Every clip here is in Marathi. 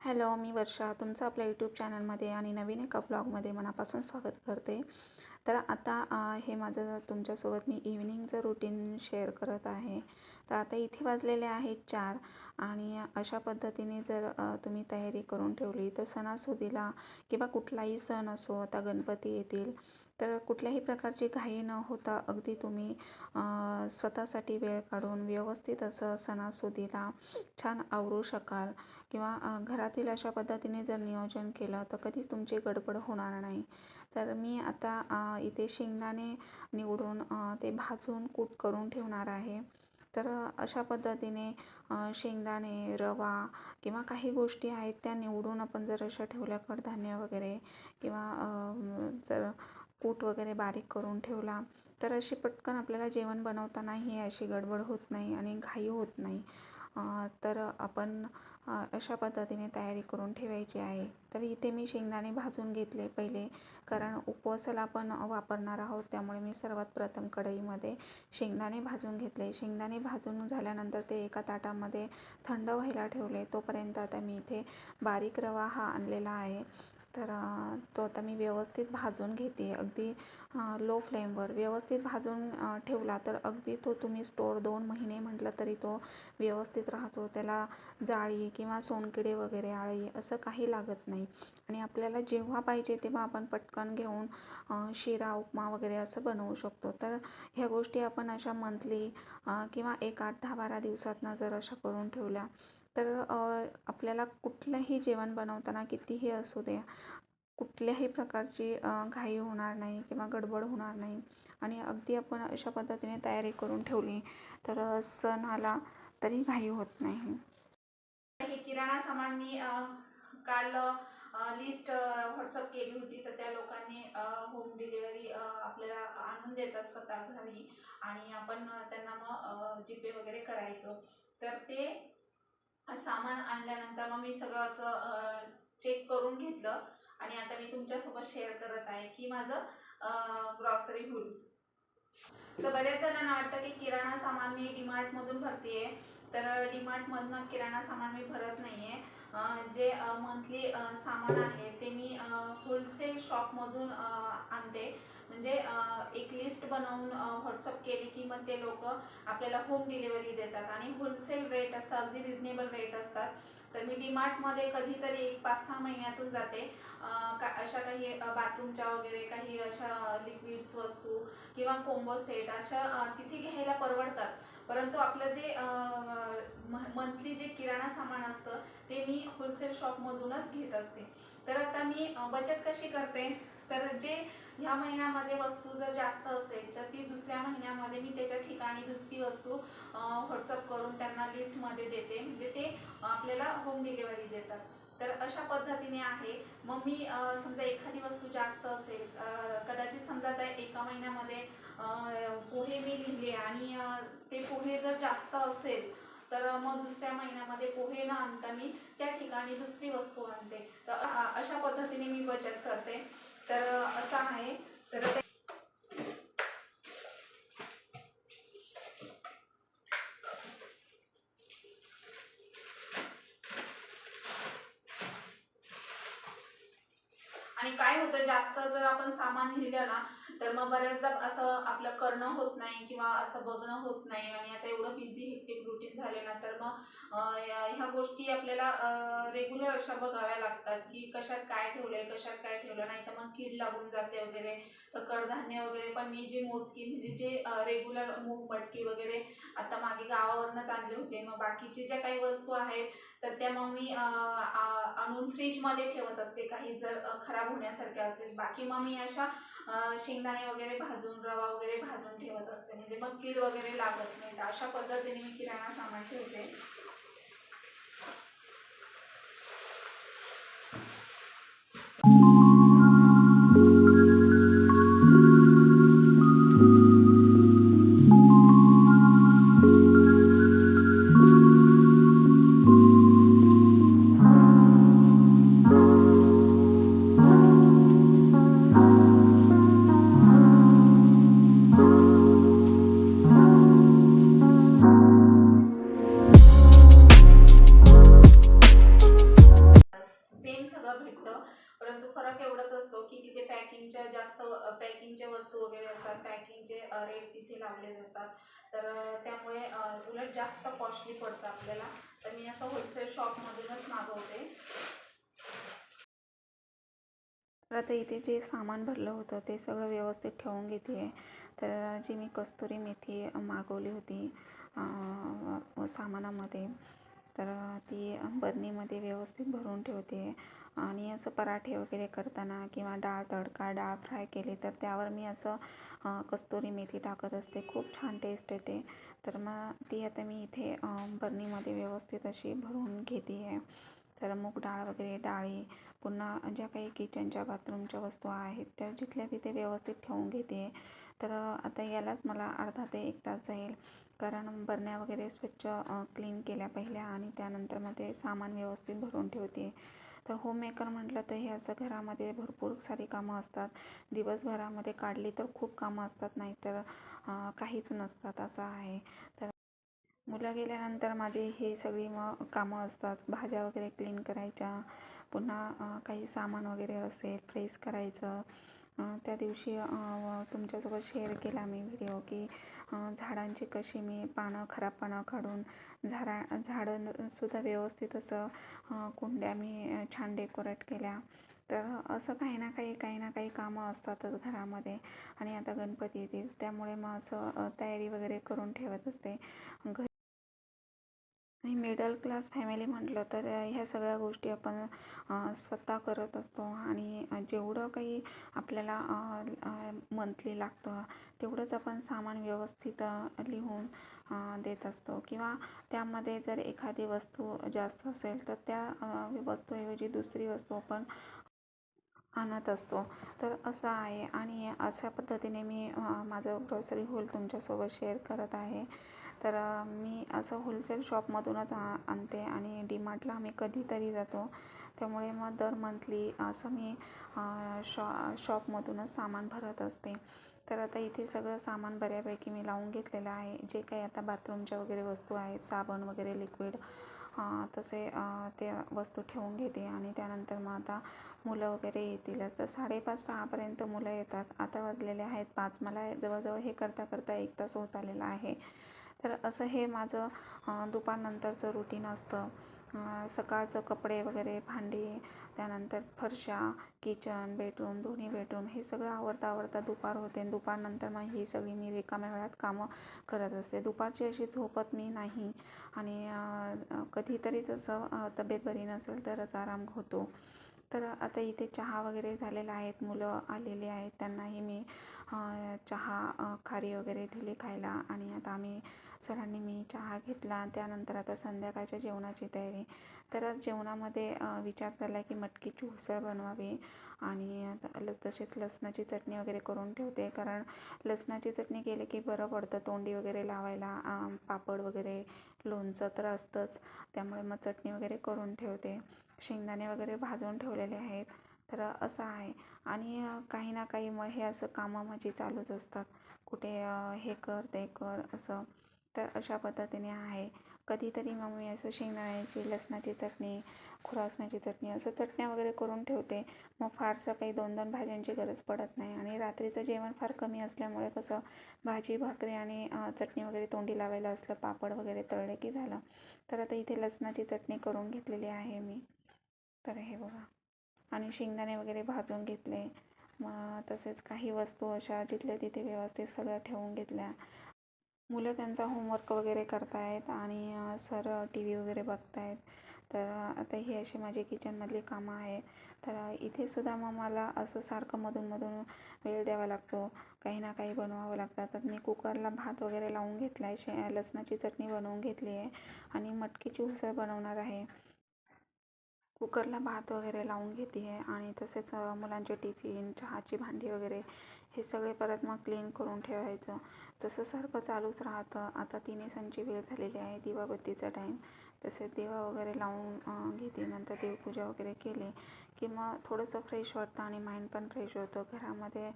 हॅलो मी वर्षा. तुमचं आपल्या यूट्यूब चॅनलमध्ये आणि नवीन एका ब्लॉगमध्ये मनापासून स्वागत करते. तर आता हे माझं तुमच्यासोबत मी इव्हिनिंगचं रुटीन शेअर करत आहे. तर आता इथे वाजलेले आहेत चार आणि अशा पद्धतीने जर तुम्ही तयारी करून ठेवली तर सणासुदीला किंवा कुठलाही सण असो आता गणपती येतील तर कुठल्याही प्रकारची घाई न होता अगदी तुम्ही स्वतःसाठी वेळ काढून व्यवस्थित असं सणासुदीला छान आवरू शकाल. किंवा घरातील अशा पद्धतीने जर नियोजन केलं तर कधीच तुमची गडबड होणार नाही. तर मी आता इथे शेंगदाणे निवडून ते भाजून कूट करून ठेवणार आहे. तर अशा पद्धतीने शेंगदाणे रवा किंवा काही गोष्टी आहेत त्या निवडून आपण जर अशा ठेवल्या कडधान्य वगैरे किंवा जर कूट वगैरे बारीक करून ठेवला तर अशी पटकन आपल्याला जेवण बनवतानाही अशी गडबड होत नाही आणि घाई होत नाही. तर आपण अशा पद्धतीने तयारी करून ठेवायची आहे. तर इथे मी शेंगदाणे भाजून घेतले पहिले कारण उपवासाला आपण वापरणार आहोत त्यामुळे मी सर्वात प्रथम कढईमध्ये शेंगदाणे भाजून घेतले. शेंगदाणे भाजून झाल्यानंतर ते एका ताटामध्ये थंड व्हायला ठेवले तोपर्यंत आता मी इथे बारीक रवा हा आणलेला आहे. तर तो आता मी व्यवस्थित भाजून घेते. अगदी लो फ्लेमवर व्यवस्थित भाजून ठेवला तर अगदी तो तुम्ही स्टोर दोन महिने म्हटलं तरी तो व्यवस्थित राहतो. त्याला जाळी किंवा सोनकिडे वगैरे आळी असं काही लागत नाही. आणि आपल्याला जेव्हा पाहिजे तेव्हा आपण पटकन घेऊन शिरा उपमा वगैरे असं बनवू शकतो. तर ह्या गोष्टी आपण अशा मंथली किंवा एक आठ दहा बारा दिवसातनं जर अशा करून ठेवल्या तर आपल्याला कुठलंही जेवण बनवताना कितीही असू दे कुठल्याही प्रकारची घाई होणार नाही किंवा गडबड होणार नाही. आणि अगदी आपण अशा पद्धतीने तयारी करून ठेवली तर सण आला तरी घाई होत नाही. हे किराणा सामान मी काल लिस्ट व्हॉट्सअप केली होती. तर त्या लोकांनी होम डिलिव्हरी आपल्याला आणून देतात स्वतः घरी. आणि आपण त्यांना मग जीपे वगैरे करायचं. तर ते सामान आणल्यानंतर मग मी सगळं असं चेक करून घेतलं. आणि आता मी तुमच्यासोबत शेअर करत आहे की माझं ग्रॉसरी हुल तर बऱ्याच जणांना वाटतं की किराणा सामान मी डीमार्टमधून भरते तर डीमार्टमधनं किराणा सामान मी भरत नाही आहे जे मंथली सामान आहे ते मी होलसेल शॉपमधून आणते. म्हणजे एक लिस्ट बनवून व्हॉट्सअप केली की मग ते लोक आपल्याला होम डिलिव्हरी देतात. आणि होलसेल रेट असतात अगदी रिजनेबल रेट असतात. तर मी डीमार्टमध्ये कधीतरी एक पाच सहा महिन्यातून जाते. का अशा काही बाथरूमच्या वगैरे काही अशा लिक्विड्स वस्तू किंवा कोंबो सेट अशा तिथे घ्यायला परवडतात. परंतु आपलं जे मंथली जे किराणा सामान असतं ते मी होलसेल शॉपमधूनच घेत असते. तर आता मी बचत कशी करते? तर जे ह्या महिन्यामध्ये वस्तू जर जास्त असेल तर ती दुसऱ्या महिन्यामध्ये मी त्याच्या ठिकाणी दुसरी वस्तू व्हॉट्सअप करून त्यांना लिस्टमध्ये देते. म्हणजे ते आपल्याला होम डिलेवरी देतात. तर अशा पद्धतीने आहे. मग मी समजा एखादी वस्तू जास्त असेल कदाचित समजा त्या एका महिन्यामध्ये पोहे मी लिहिले आणि ते पोहे जर जास्त असेल तर मग दुसऱ्या महिन्यामध्ये पोहे न आणता मी त्या ठिकाणी दुसरी वस्तू आणते. तर अशा पद्धतीने मी बचत करते. तर असं आहे. तर ते आणि काय होतं जास्त जर आपण सामान लिहिलं ना तर मग बऱ्याचदा असं आपलं करणं होत नाही किंवा असं बघणं होत नाही आणि आता एवढं बिझी हेक्टिक रुटीन झाले ना तर मग ह्या गोष्टी आपल्याला रेग्युलर अशा बघाव्या लागतात की कशात काय ठेवलंय कशात काय ठेवलं नाही तर मग कीड लागून जाते वगैरे तर कडधान्य वगैरे पण मी जे मोजकी म्हणजे जे रेग्युलर मूग मटकी वगैरे आता मागे गावावरूनच आणले होते मग बाकीचे ज्या काही वस्तू आहेत तर त्या मग मी आणून फ्रीजमध्ये ठेवत असते काही जर खराब होण्यासारख्या असेल बाकी मग मी अशा शेंगदाणे वगैरे भाजून रवा वगैरे भाजून ठेवत असते. म्हणजे मग कीड वगैरे लागत नाही. तर अशा पद्धतीने मी किराणा सामान ठेवते. आता इथे जे सामान भरलं होतं ते सगळं व्यवस्थित ठेवून घेते आहे तर जी मी कस्तुरी मेथी मागवली होती सामानामध्ये तर ती बरणीमध्ये व्यवस्थित भरून ठेवते. आणि असं पराठे वगैरे करताना किंवा डाळ तडका डाळ फ्राय केली तर त्यावर मी असं कस्तुरी मेथी टाकत असते. खूप छान टेस्ट येते. तर मग ती आता मी इथे बरणीमध्ये व्यवस्थित अशी भरून घेते आहे तर मूग डाळ वगैरे डाळी पुन्हा ज्या काही किचनच्या बाथरूमच्या वस्तू आहेत त्या जिथल्या तिथे व्यवस्थित ठेवून घेते. तर आता यालाच मला अर्धा ते एक तास जाईल. कारण बरण्या वगैरे स्वच्छ क्लीन केल्या पहिल्या आणि त्यानंतर मग ते सामान व्यवस्थित भरून ठेवते. तर होममेकर म्हटलं तर हे असं घरामध्ये भरपूर सारी कामं असतात. दिवसभरामध्ये काढली तर खूप कामं असतात नाहीतर काहीच नसतात असं आहे. तर मुलं गेल्यानंतर माझी ही सगळी मग कामं असतात. भाज्या वगैरे क्लीन करायच्या पुन्हा काही सामान वगैरे असेल प्रेस करायचं. त्या दिवशी तुमच्यासोबत शेअर केला मी व्हिडिओ की झाडांची कशी मी पानं खराब पानं काढून झाडा झाडं सुद्धा व्यवस्थित असं कुंड्या मी छान डेकोरेट केल्या. तर असं काही ना काही काही ना काही कामं असतातच घरामध्ये. आणि आता गणपती येतील त्यामुळे मग असं तयारी वगैरे करून ठेवत असते. घर आणि मिडल क्लास फॅमिली म्हटलं तर ह्या सगळ्या गोष्टी आपण स्वतः करत असतो. आणि जेवढं काही आपल्याला मंथली लागतं तेवढंच आपण सामान व्यवस्थित लिहून देत असतो. किंवा त्यामध्ये जर एखादी वस्तू जास्त असेल तर त्या वस्तूऐवजी दुसरी वस्तू आपण आणत असतो. तर असं आहे. आणि अशा पद्धतीने मी माझं ग्रॉसरी होल तुमच्यासोबत शेअर करत आहे. तर मी असं होलसेल शॉपमधूनच आ आणते आणि डीमार्टला आम्ही कधीतरी जातो. त्यामुळे मग दर मंथली असं मी शॉ शॉपमधूनच सामान भरत असते. तर आता इथे सगळं सामान बऱ्यापैकी मी लावून घेतलेलं आहे. जे काही आता बाथरूमच्या वगैरे वस्तू आहेत साबण वगैरे लिक्विड तसे ते वस्तू ठेवून घेते आणि त्यानंतर मग आता मुलं वगैरे येतीलच तर साडेपाच सहापर्यंत मुलं येतात. आता वाजलेले आहेत पाच. मला जवळजवळ हे करता करता एक तास होत आलेला आहे. तर असं हे माझं दुपारनंतरचं रुटीन असतं. सकाळचं कपडे वगैरे भांडी त्यानंतर फरशा किचन बेडरूम दोन्ही बेडरूम हे सगळं आवरता आवरता दुपार होते. आणि दुपारनंतर मग ही सगळी मी रिकाम्या वेळात कामं करत असते. दुपारची अशी झोपत मी नाही. आणि कधीतरी कधीतरीच असं तब्येत बरी नसेल तरच आराम होतो. तर आता इथे चहा वगैरे झालेला आहेत. मुलं आलेली आहेत. त्यांनाही मी चहा खारी वगैरे दिली खायला. आणि आता आम्ही सरांनी मी चहा घेतला. त्यानंतर आता संध्याकाळच्या जेवणाची तयारी. तर जेवणामध्ये विचार झाला आहे की मटकीची उसळ बनवावी आणि तसेच लसणाची चटणी वगैरे करून ठेवते. कारण लसणाची चटणी केली की बरं पडतं तोंडी वगैरे लावायला. पापड वगैरे लोणचं तर असतंच. त्यामुळे मग चटणी वगैरे करून ठेवते. शेंगदाणे वगैरे भाजून ठेवलेले आहेत. तर असं आहे. आणि काही ना काही मग हे असं कामं माझी चालूच असतात. कुठे हे कर ते कर असं. तर अशा पद्धतीने आहे. कधीतरी मग मी असं शेंगदाण्याची लसणाची चटणी खुरासण्याची चटणी असं चटण्या वगैरे करून ठेवते. मग फारसं काही दोन दोन भाज्यांची गरज पडत नाही आणि रात्रीचं जेवण फार कमी असल्यामुळे कसं भाजी भाकरी आणि चटणी वगैरे तोंडी लावायला असलं पापड वगैरे तळले की झालं. तर आता इथे लसणाची चटणी करून घेतलेली आहे मी. तर हे बघा. आणि शेंगदाणे वगैरे भाजून घेतले. मग तसेच काही वस्तू अशा जिथल्या तिथे व्यवस्थित सगळं ठेवून घेतल्या. मुलं त्यांचा होमवर्क वगैरे करतायत आणि सर टी व्ही वगैरे बघतायत. तर आता ही अशी माझी किचनमधली कामं आहेत. तर इथे सुद्धा मग मला असं सारखं मधून मधून वेळ द्यावा लागतो. काही ना काही बनवावं लागतं. तर मी कुकरला भात वगैरे लावून घेतला आहे शे लसणाची चटणी बनवून घेतली आहे. आणि मटकीची उसळ बनवणार आहे. कुकरला भात वगैरे लावून घेते आहे आणि तसेच मुलांचे टिफिन चहाची भांडी वगैरे हे सगळे परत मग क्लीन करून ठेवायचं. तसं सारखं चालूच राहतं. आता तिने संची वेळ झालेली आहे दिवाबत्तीचा टाईम तसेच दिवा वगैरे लावून घेते. नंतर देवपूजा वगैरे केली की मग थोडंसं फ्रेश वाटतं आणि माइंड पण फ्रेश होतं. घरामध्ये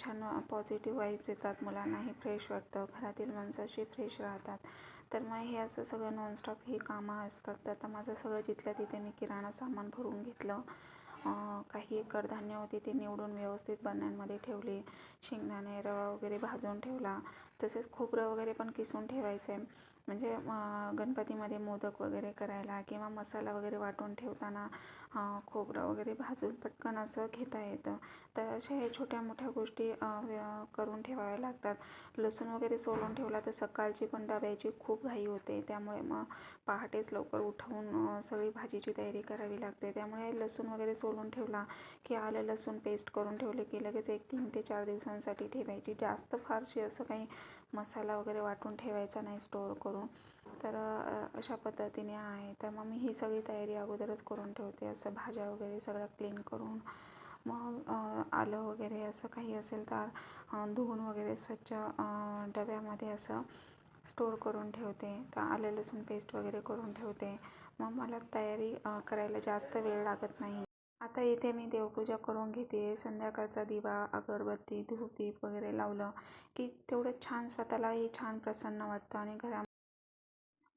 छान पॉझिटिव्ह वाईब्स येतात मुलांनाही फ्रेश वाटतं. घरातील माणसाशी फ्रेश राहतात. तर मग हे असं सगळं नॉनस्टॉप ही कामं असतात. तर आता माझं सगळं जिथल्या तिथे मी किराणा सामान भरून घेतलं काही कडधान्य होते ते निवडून व्यवस्थित बरण्यांमध्ये ठेवले शेंगदाणे रवा वगैरे भाजून ठेवला. तसेच खोबरं वगैरे पण किसून ठेवायचं. आहे म्हणजे गणपतीमध्ये मोदक वगैरे करायला किंवा मसाला वगैरे वाटून ठेवताना खोबरं वगैरे भाजून पटकन असं घेता येतं. तर अशा ह्या छोट्या मोठ्या गोष्टी करून ठेवाव्या लागतात. लसूण वगैरे सोलून ठेवला तर सकाळची पण डब्याची खूप घाई होते. त्यामुळे मग पहाटेच लवकर उठवून सगळी भाजीची तयारी करावी लागते. त्यामुळे लसूण वगैरे सोलून ठेवला की आलं लसूण पेस्ट करून ठेवले की लगेच एक तीन ते चार दिवसांसाठी ठेवायची. जास्त फारशी असं काही मसाला वगैरे वाटून ठेवायचा नाही स्टोअर करून. तर अशा पद्धतीने आहे. तर मग मी ही सगळी तयारी अगोदरच करून ठेवते. असं भाज्या वगैरे सगळ्या क्लीन करून मग आलं वगैरे असं काही असेल तर धुवून वगैरे स्वच्छ डब्यामध्ये असं स्टोअर करून ठेवते. तर आलं लसूण पेस्ट वगैरे करून ठेवते. मग मला तयारी करायला जास्त वेळ लागत नाही. आता इथे मी देवपूजा करून घेते. संध्याकाळचा दिवा अगरबत्ती धूपदीप वगैरे लावलं की तेवढं छान स्वतःलाही छान प्रसन्न वाटतं आणि घरा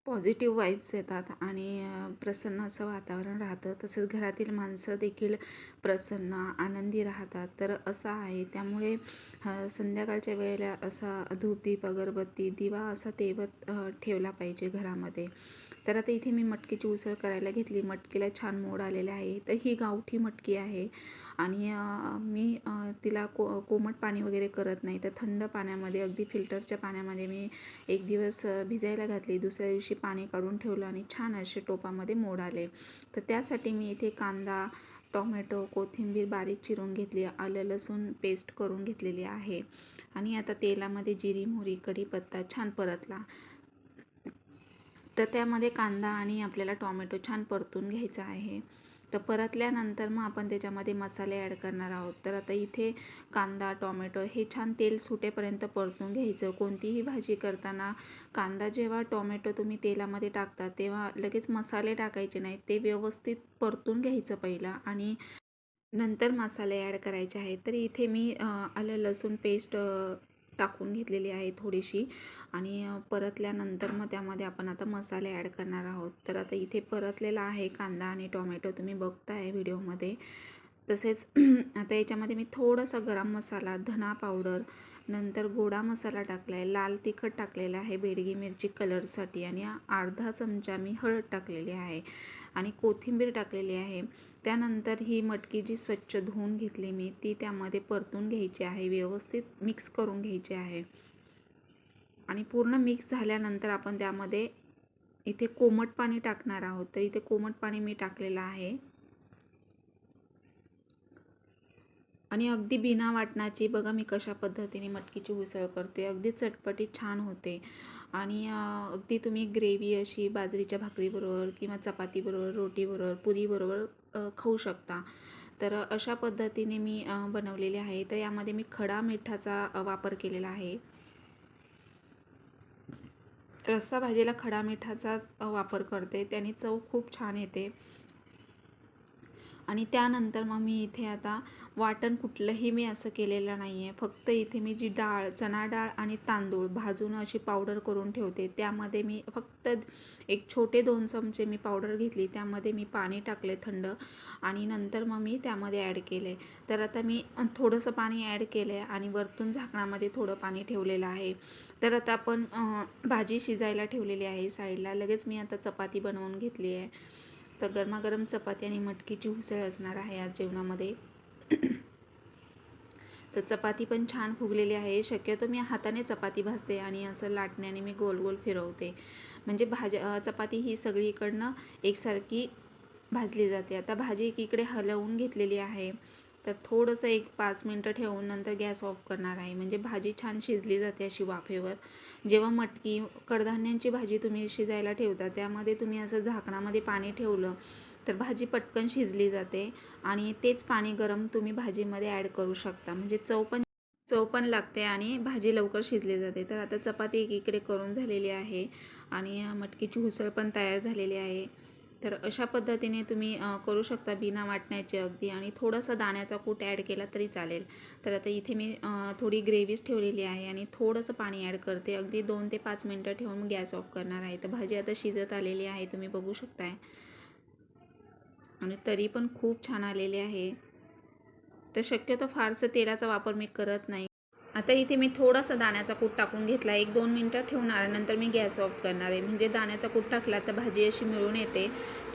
पॉझिटिव्ह वाईब्स येतात आणि प्रसन्न असं वातावरण राहतं. तसंच घरातील माणसं देखील प्रसन्न आनंदी राहतात. तर असं आहे. त्यामुळे संध्याकाळच्या वेळेला असा धूपदीप अगरबत्ती दिवा असा तेवत ठेवला पाहिजे घरामध्ये. तर आता इथे मी मटकीची उसळ करायला घेतली. मटकीला छान मोड आलेला आहे. तर ही गावठी मटकी आहे. आणि मी तिला को कोमट पाणी वगैरे करत नाही. तर थंड पाण्यामध्ये अगदी फिल्टरच्या पाण्यामध्ये मी एक दिवस भिजायला घातली. दुसऱ्या दिवशी पाणी काढून ठेवलं आणि छान असे टोपामध्ये मोड आले. तर त्यासाठी मी इथे कांदा टोमॅटो कोथिंबीर बारीक चिरून घेतली. आलं लसूण पेस्ट करून घेतलेली आहे. आणि आता तेलामध्ये जिरी मोहरी कढीपत्ता छान परतला. तर त्यामध्ये कांदा आणि आपल्याला टोमॅटो छान परतून घ्यायचा आहे. तर परतल्यानंतर मग आपण त्याच्यामध्ये मसाले ॲड करणार आहोत. तर आता इथे कांदा टोमॅटो हे छान तेल सुटेपर्यंत परतून घ्यायचं. कोणतीही भाजी करताना कांदा जेव्हा टोमॅटो तुम्ही तेलामध्ये टाकता तेव्हा लगेच मसाले टाकायचे नाहीत. ते व्यवस्थित परतून घ्यायचं पहिलं आणि नंतर मसाले ॲड करायचे आहेत. तर इथे मी आलं लसूण पेस्ट टाकून घेतलेली आहे थोडीशी. आणि परतल्यानंतर मग त्यामध्ये आपण आता मसाले ॲड करणार आहोत. तर आता इथे परतलेला आहे कांदा आणि टोमॅटो. तुम्ही बघताय व्हिडिओमध्ये. तसेच आता याच्यामध्ये मी थोडासा गरम मसाला धना पावडर नंतर गोडा मसाला टाकला आहे लाल तिखट टाकलेला आहे बेडगी मिरची कलरसाठी आणि अर्धा चमचा मी हळद टाकलेली आहे. आणि कोथिंबीर टाकलेली आहे. त्यानंतर ही मटकी जी स्वच्छ धुवून घेतली मी ती त्यामध्ये परतून घ्यायची आहे. व्यवस्थित मिक्स करून घ्यायची आहे. आणि पूर्ण मिक्स झाल्यानंतर आपण त्यामध्ये इथे कोमट पाणी टाकणार आहोत. तर इथे कोमट पाणी मी टाकलेलं आहे. आणि अगदी बिना वाटणाची बघा मी कशा पद्धतीने मटकीची उसळ करते. अगदी चटपटी छान होते. आणि अगदी तुम्ही ग्रेव्ही अशी बाजरीच्या भाकरीबरोबर किंवा चपातीबरोबर रोटीबरोबर पुरीबरोबर खाऊ शकता. तर अशा पद्धतीने मी बनवलेले आहे. तर यामध्ये मी खडा मिठाचा वापर केलेला आहे. रस्सा भाजीला खडा मिठाचाच वापर करते. त्याने चव खूप छान येते. आणि त्यानंतर मग मी इथे आता वाटण कुठलंही मी असं केलेलं नाही आहे फक्त इथे मी जी डाळ चणा डाळ आणि तांदूळ भाजून अशी पावडर करून ठेवते. त्यामध्ये मी फक्त एक छोटे दोन चमचे मी पावडर घेतली. त्यामध्ये मी पाणी टाकले थंड आणि नंतर मग मी त्यामध्ये ॲड केले. तर आता मी थोडंसं पाणी ॲड केलं आहे आणि वरतून झाकणामध्ये थोडं पाणी ठेवलेलं आहे. तर आता आपण भाजी शिजायला ठेवलेली आहे साईडला. लगेच मी आता चपाती बनवून घेतली आहे. तर गरमागरम चपाती आणि मटकीची उसळ असणार आहे आज जेवणामध्ये. तर चपाती पण छान फुगलेली आहे. शक्यतो मी हाताने चपाती भाजते आणि असं लाटण्याने मी गोल गोल फिरवते. म्हणजे भाज्या चपाती ही सगळीकडनं एकसारखी भाजली जाते. आता भाजी एकीकडे हलवून घेतलेली आहे. तर थोडंसं एक पाच मिनटं ठेवून नंतर गॅस ऑफ करणार आहे. म्हणजे भाजी छान शिजली जाते अशी वाफेवर. जेव्हा मटकी कडधान्यांची भाजी तुम्ही शिजायला ठेवता त्यामध्ये तुम्ही असं झाकणामध्ये पाणी ठेवलं तर भाजी पटकन शिजली जाते आणि तेच पाणी गरम तुम्ही भाजीमध्ये ॲड करू शकता. म्हणजे चव पण चव पण लागते आणि भाजी लवकर शिजली जाते. तर आता चपाती एकीकडे करून झालेली आहे आणि मटकीची उसळ पण तयार झालेली आहे. तर अशा पद्धतीने तुम्ही करू शकता बिना वाटण्याचे अगदी. आणि थोडासा दाण्याचा कूट ॲड केला तरी चालेल. तर आता इथे मी थोडी ग्रेव्हीच ठेवलेली आहे आणि थोडंसं पाणी ॲड करते. अगदी दोन ते पाच मिनटं ठेवून गॅस ऑफ करणार आहे. तर भाजी आता शिजत आलेली आहे. तुम्ही बघू शकताय. आणि तरी पण खूप छान आलेले आहे. तर शक्यतो फारसं तेलाचा वापर मी करत नाही. आता इथे मी थोडासा दाण्याचा कूट टाकून घेतला. एक दोन मिनटं ठेवणार नंतर मी गॅस ऑफ करणार आहे. म्हणजे दाण्याचा कूट टाकला तर भाजी अशी मिळून येते.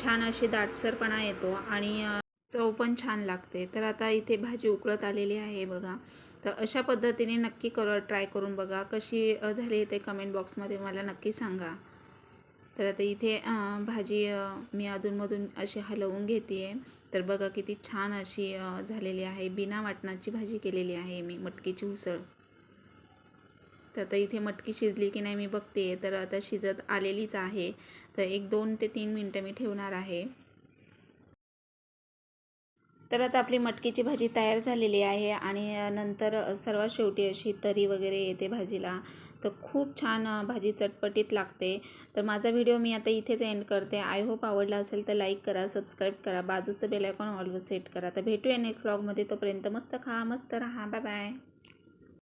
छान अशी दाटसरपणा येतो आणि चव पण छान लागते. तर आता इथे भाजी उकळत आलेली आहे बघा. तर अशा पद्धतीने नक्की कर ट्राय करून बघा. कशी झाली ते कमेंट बॉक्समध्ये मला नक्की सांगा. तर आता इथे भाजी मी अधूनमधून अशी हलवून घेते आहे तर बघा किती छान अशी झालेली आहे. बिना वाटणाची भाजी केलेली आहे मी मटकीची उसळ. तर आता इथे मटकी शिजली की नाही मी बघते तर आता शिजत आलेलीच आहे. तर एक दोन ते तीन मिनटं मी ठेवणार आहे. तर आता आपली मटकीची भाजी तयार झालेली आहे आणि नंतर सर्वात शेवटी अशी तरी वगैरे येते भाजीला. तर खूप छान भाजी चटपटीत लागते. तर माझा व्हिडिओ मी आता इथेच एंड करते. आय होप आवडला असेल तर लाईक करा सबस्क्राईब करा. बाजूचं बेलायकॉन ऑलवर सेट करा. तर भेटूया नेक्स्ट ब्लॉगमध्ये तोपर्यंत मस्त खा मस्त राहा. Bye bye